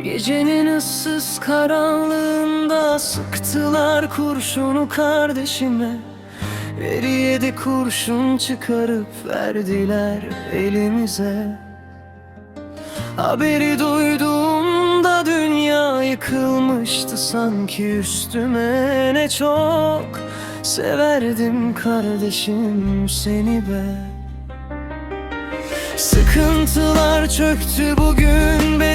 Gecenin ıssız karanlığında sıktılar kurşunu kardeşime. Veri yedi kurşun çıkarıp verdiler elimize. Haberi duyduğumda dünya yıkılmıştı sanki üstüme. Ne çok severdim kardeşim seni be Sıkıntılar çöktü bugün bedenime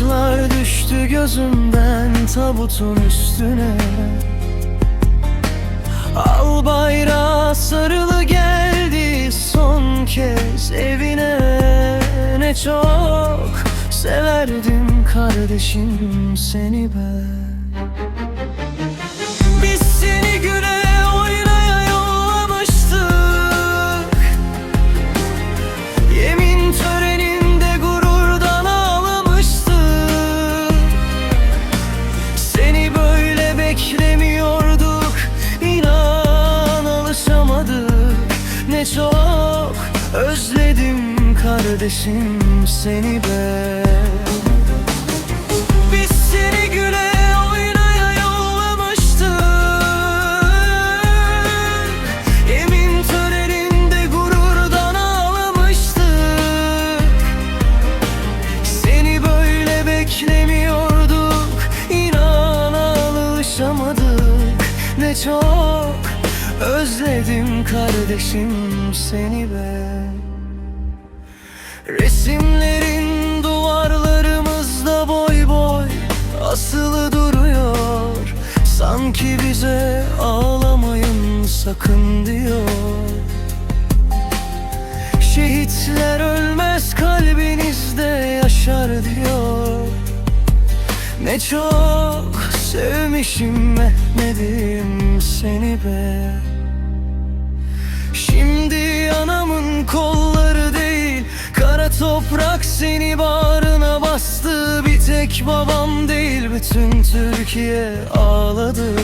Yaşlar düştü gözümden tabutun üstüne. Al bayrağı sarılı geldi son kez evine. Ne çok severdim kardeşim seni ben kardeşim seni ben biz seni güle oynaya yollamıştık. Yemin töreninde gururdan ağlamıştık. Seni böyle beklemiyorduk. İnan alışamadık. Ne çok özledim kardeşim seni ben Resimlerin duvarlarımızda boy boy asılı duruyor. Sanki bize ağlamayın sakın diyor. Şehitler ölmez kalbinizde yaşar diyor. Ne çok sevmişim Mehmet'im seni be seni bağrına bastı. Bir tek babam değil bütün Türkiye ağladı.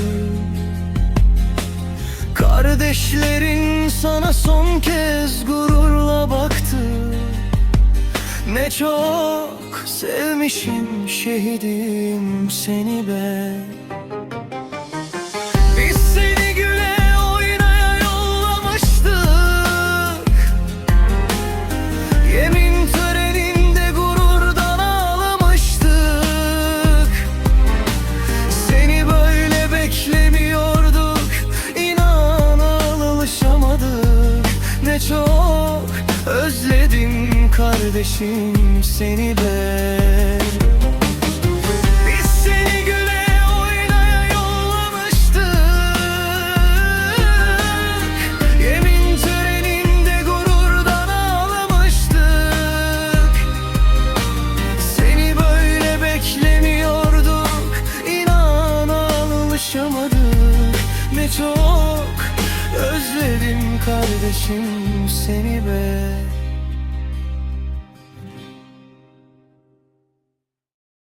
Kardeşlerin sana son kez gururla baktı. Ne çok sevmişim şehidim seni ben özledim kardeşim seni ben biz seni güle oynaya yollamıştık. Yemin töreninde gururdan ağlamıştık. Seni böyle beklemiyorduk. İnan alışamadık. Ne çok özledim kardeşim seni be